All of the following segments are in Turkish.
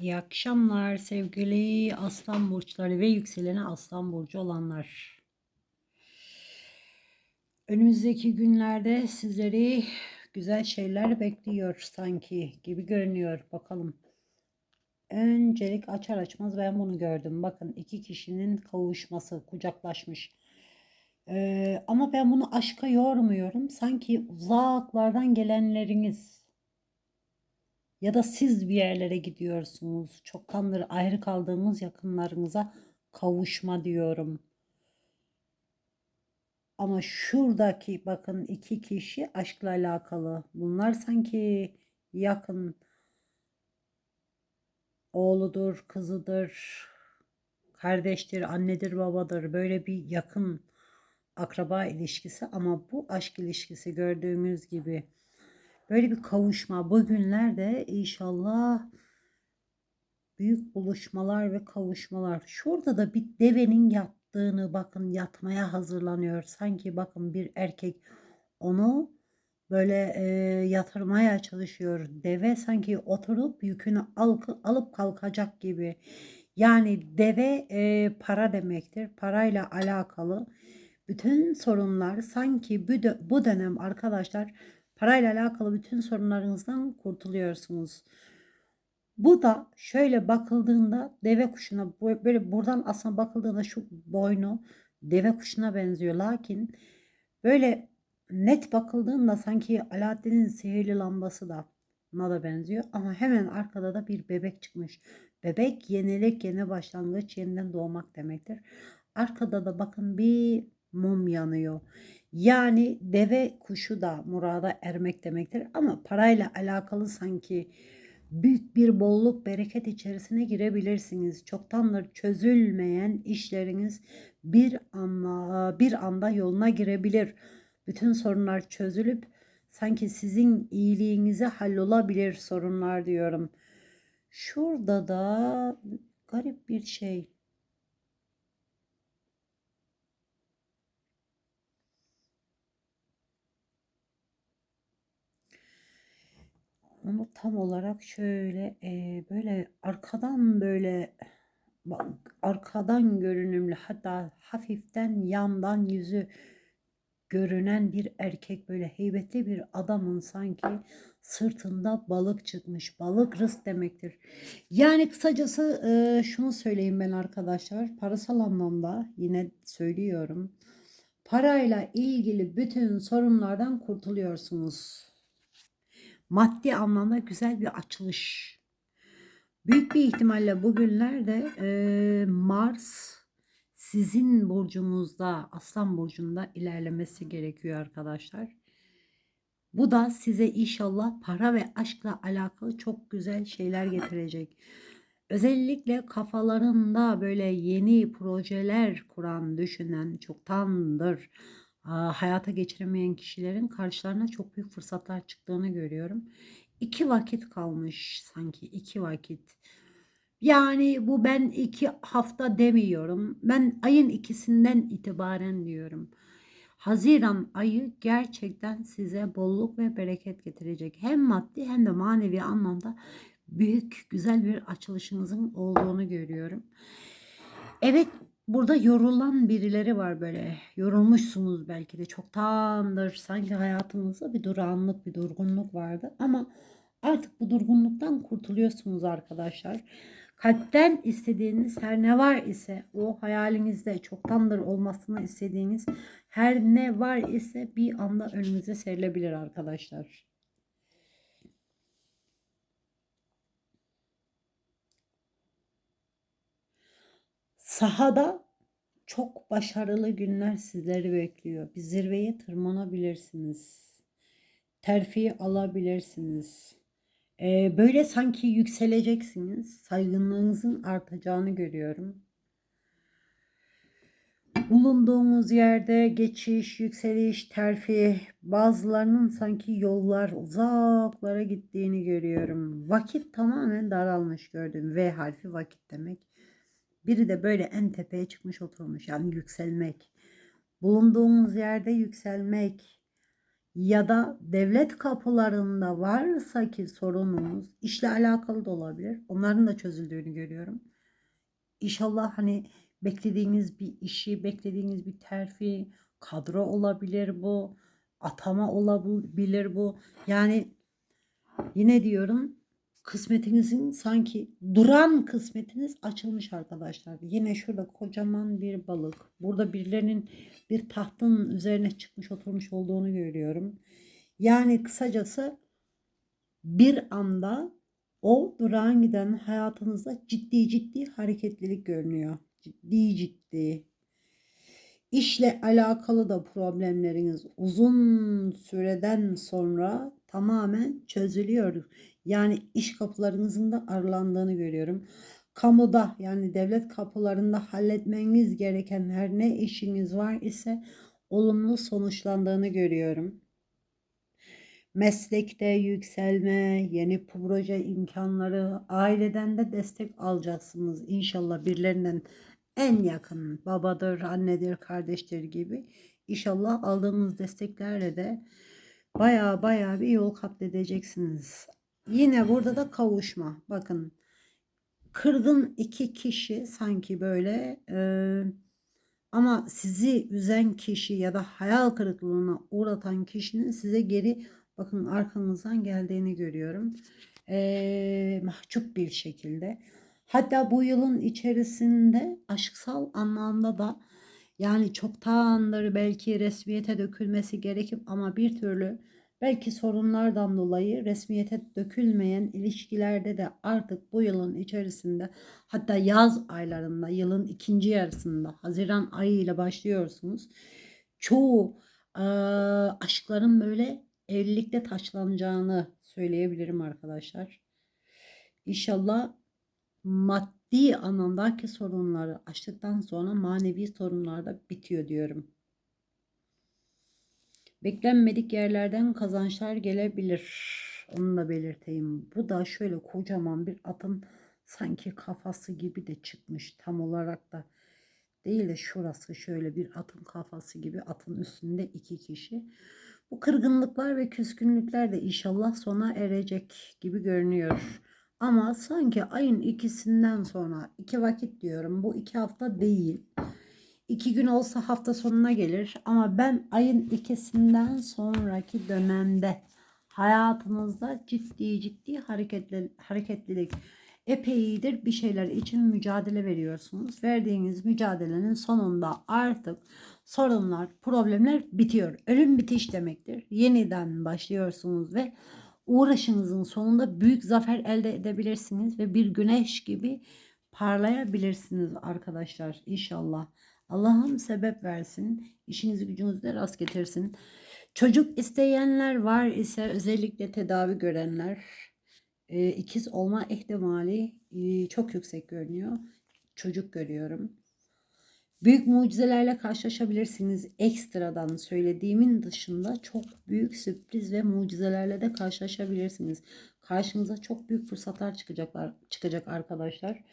İyi akşamlar sevgili aslan burçları ve yükseleni aslan burcu olanlar. Önümüzdeki günlerde sizleri güzel şeyler bekliyor sanki gibi görünüyor. Bakalım. Öncelik açar açmaz ben bunu gördüm. Bakın iki kişinin kavuşması, kucaklaşmış. Ee, ama ben bunu aşka yormuyorum. Sanki uzaklardan gelenleriniz ya da siz bir yerlere gidiyorsunuz. Çoktandır ayrı kaldığımız yakınlarınıza kavuşma diyorum. Ama şuradaki bakın iki kişi aşkla alakalı. Bunlar sanki yakın oğludur, kızıdır, kardeştir, annedir, babadır. Böyle bir yakın akraba ilişkisi ama bu aşk ilişkisi gördüğümüz gibi Böyle bir kavuşma bugünlerde inşallah büyük buluşmalar ve kavuşmalar. Şurada da bir devenin yattığını bakın yatmaya hazırlanıyor. Sanki bakın bir erkek onu böyle e, yatırmaya çalışıyor. Deve sanki oturup yükünü al, alıp kalkacak gibi. Yani deve e, para demektir. Parayla alakalı bütün sorunlar sanki bu, bu dönem arkadaşlar Parayla alakalı bütün sorunlarınızdan kurtuluyorsunuz. Bu da şöyle bakıldığında deve kuşuna böyle buradan aslında bakıldığında şu boynu deve kuşuna benziyor. Lakin böyle net bakıldığında sanki Alaaddin'in sihirli lambası da buna da benziyor. Ama hemen arkada da bir bebek çıkmış. Bebek yenilik, yeni başlangıç, yeniden doğmak demektir. Arkada da bakın bir mum yanıyor. Yani deve kuşu da murada ermek demektir ama parayla alakalı sanki büyük bir bolluk bereket içerisine girebilirsiniz. Çoktandır çözülmeyen işleriniz bir anda bir anda yoluna girebilir. Bütün sorunlar çözülüp sanki sizin iyiliğinize hallolabilir sorunlar diyorum. Şurada da garip bir şey. Onu tam olarak şöyle e, böyle arkadan böyle arkadan görünümlü hatta hafiften yandan yüzü görünen bir erkek böyle heybetli bir adamın sanki sırtında balık çıkmış. Balık rızk demektir. Yani kısacası e, şunu söyleyeyim ben arkadaşlar. Parasal anlamda yine söylüyorum. Parayla ilgili bütün sorunlardan kurtuluyorsunuz maddi anlamda güzel bir açılış. Büyük bir ihtimalle bugünlerde e, Mars sizin burcunuzda, Aslan burcunda ilerlemesi gerekiyor arkadaşlar. Bu da size inşallah para ve aşkla alakalı çok güzel şeyler getirecek. Özellikle kafalarında böyle yeni projeler kuran, düşünen, çoktandır hayata geçiremeyen kişilerin karşılarına çok büyük fırsatlar çıktığını görüyorum. İki vakit kalmış sanki iki vakit. Yani bu ben iki hafta demiyorum. Ben ayın ikisinden itibaren diyorum. Haziran ayı gerçekten size bolluk ve bereket getirecek. Hem maddi hem de manevi anlamda büyük güzel bir açılışınızın olduğunu görüyorum. Evet Burada yorulan birileri var böyle. Yorulmuşsunuz belki de çoktandır. Sanki hayatınızda bir durağanlık, bir durgunluk vardı. Ama artık bu durgunluktan kurtuluyorsunuz arkadaşlar. Kalpten istediğiniz her ne var ise o hayalinizde çoktandır olmasını istediğiniz her ne var ise bir anda önünüze serilebilir arkadaşlar. Sahada çok başarılı günler sizleri bekliyor. Bir zirveye tırmanabilirsiniz. Terfi alabilirsiniz. Ee, böyle sanki yükseleceksiniz. Saygınlığınızın artacağını görüyorum. Bulunduğumuz yerde geçiş, yükseliş, terfi, bazılarının sanki yollar uzaklara gittiğini görüyorum. Vakit tamamen daralmış gördüm. V harfi vakit demek. Biri de böyle en tepeye çıkmış oturmuş. Yani yükselmek. Bulunduğumuz yerde yükselmek. ya da devlet kapılarında varsa ki sorununuz işle alakalı da olabilir. Onların da çözüldüğünü görüyorum. İnşallah hani beklediğiniz bir işi, beklediğiniz bir terfi, kadro olabilir bu, atama olabilir bu. Yani yine diyorum kısmetinizin sanki duran kısmetiniz açılmış arkadaşlar. Yine şurada kocaman bir balık. Burada birilerinin bir tahtın üzerine çıkmış oturmuş olduğunu görüyorum. Yani kısacası bir anda o durağan giden hayatınızda ciddi ciddi hareketlilik görünüyor. Ciddi ciddi. İşle alakalı da problemleriniz uzun süreden sonra tamamen çözülüyor. Yani iş kapılarınızın da aralandığını görüyorum. Kamuda yani devlet kapılarında halletmeniz gereken her ne işiniz var ise olumlu sonuçlandığını görüyorum. Meslekte yükselme, yeni proje imkanları, aileden de destek alacaksınız. İnşallah birilerinden en yakın babadır, annedir, kardeştir gibi. İnşallah aldığınız desteklerle de baya baya bir yol kat edeceksiniz. Yine burada da kavuşma. Bakın kırgın iki kişi sanki böyle e, ama sizi üzen kişi ya da hayal kırıklığına uğratan kişinin size geri bakın arkanızdan geldiğini görüyorum. E, mahcup bir şekilde. Hatta bu yılın içerisinde aşksal anlamda da yani çoktandır belki resmiyete dökülmesi gerekip ama bir türlü belki sorunlardan dolayı resmiyete dökülmeyen ilişkilerde de artık bu yılın içerisinde hatta yaz aylarında yılın ikinci yarısında Haziran ayıyla başlıyorsunuz. Çoğu e, aşkların böyle evlilikte taçlanacağını söyleyebilirim arkadaşlar. İnşallah maddi anlamdaki sorunları aştıktan sonra manevi sorunlar da bitiyor diyorum. Beklenmedik yerlerden kazançlar gelebilir. Onu da belirteyim. Bu da şöyle kocaman bir atın sanki kafası gibi de çıkmış tam olarak da değil de şurası şöyle bir atın kafası gibi atın üstünde iki kişi. Bu kırgınlıklar ve küskünlükler de inşallah sona erecek gibi görünüyor. Ama sanki ayın ikisinden sonra iki vakit diyorum bu iki hafta değil. İki gün olsa hafta sonuna gelir ama ben ayın ikisinden sonraki dönemde hayatınızda ciddi ciddi hareketli, hareketlilik epeydir bir şeyler için mücadele veriyorsunuz. Verdiğiniz mücadelenin sonunda artık sorunlar, problemler bitiyor. Ölüm bitiş demektir. Yeniden başlıyorsunuz ve uğraşınızın sonunda büyük zafer elde edebilirsiniz ve bir güneş gibi parlayabilirsiniz arkadaşlar inşallah. Allah'ım sebep versin. işinizi gücünüzde rast getirsin. Çocuk isteyenler var ise özellikle tedavi görenler e, ikiz olma ihtimali e, çok yüksek görünüyor. Çocuk görüyorum. Büyük mucizelerle karşılaşabilirsiniz. Ekstradan söylediğimin dışında çok büyük sürpriz ve mucizelerle de karşılaşabilirsiniz. Karşınıza çok büyük fırsatlar çıkacaklar çıkacak arkadaşlar.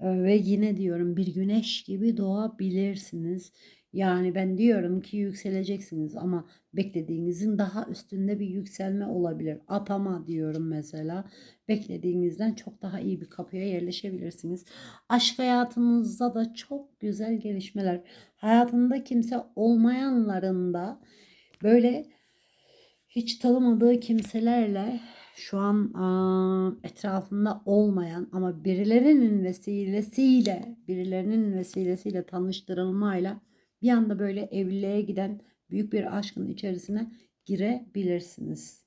Ee, ve yine diyorum bir güneş gibi doğabilirsiniz. Yani ben diyorum ki yükseleceksiniz ama beklediğinizin daha üstünde bir yükselme olabilir. Atama diyorum mesela. Beklediğinizden çok daha iyi bir kapıya yerleşebilirsiniz. Aşk hayatınızda da çok güzel gelişmeler. Hayatında kimse olmayanların da böyle hiç tanımadığı kimselerle şu an etrafında olmayan ama birilerinin vesilesiyle birilerinin vesilesiyle tanıştırılmayla bir anda böyle evliliğe giden büyük bir aşkın içerisine girebilirsiniz.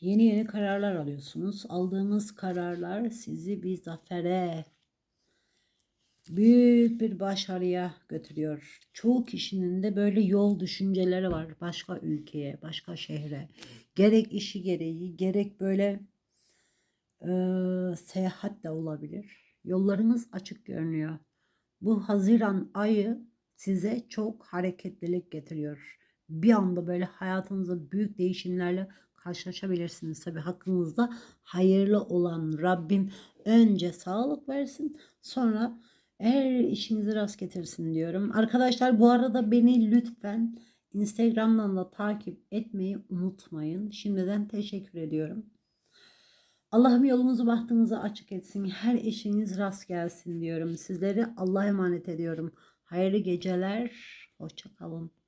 Yeni yeni kararlar alıyorsunuz. Aldığınız kararlar sizi bir zafere, büyük bir başarıya götürüyor. Çoğu kişinin de böyle yol düşünceleri var. Başka ülkeye, başka şehre. Gerek işi gereği, gerek böyle e, seyahat de olabilir. Yollarınız açık görünüyor. Bu Haziran ayı size çok hareketlilik getiriyor. Bir anda böyle hayatınızda büyük değişimlerle karşılaşabilirsiniz. Tabi hakkınızda hayırlı olan Rabbim önce sağlık versin sonra eğer işinizi rast getirsin diyorum. Arkadaşlar bu arada beni lütfen Instagram'dan da takip etmeyi unutmayın. Şimdiden teşekkür ediyorum. Allah'ım yolumuzu bahtımızı açık etsin. Her işiniz rast gelsin diyorum. Sizleri Allah'a emanet ediyorum. Hayırlı geceler. Hoşça kalın.